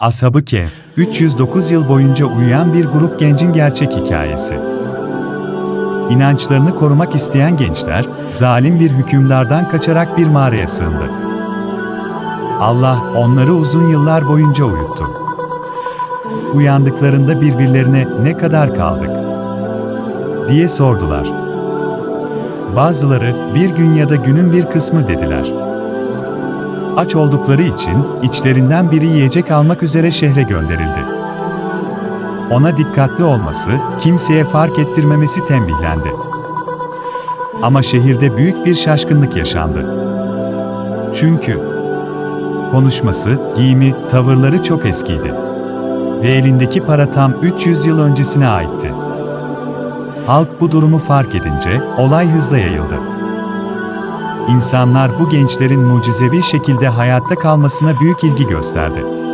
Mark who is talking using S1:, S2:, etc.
S1: Ashab-ı Kehf, 309 yıl boyunca uyuyan bir grup gencin gerçek hikayesi. İnançlarını korumak isteyen gençler, zalim bir hükümdardan kaçarak bir mağaraya sığındı. Allah onları uzun yıllar boyunca uyuttu. Uyandıklarında birbirlerine ne kadar kaldık diye sordular. Bazıları bir gün ya da günün bir kısmı dediler. Aç oldukları için içlerinden biri yiyecek almak üzere şehre gönderildi. Ona dikkatli olması, kimseye fark ettirmemesi tembihlendi. Ama şehirde büyük bir şaşkınlık yaşandı. Çünkü konuşması, giyimi, tavırları çok eskiydi. Ve elindeki para tam 300 yıl öncesine aitti. Halk bu durumu fark edince olay hızla yayıldı. İnsanlar bu gençlerin mucizevi şekilde hayatta kalmasına büyük ilgi gösterdi.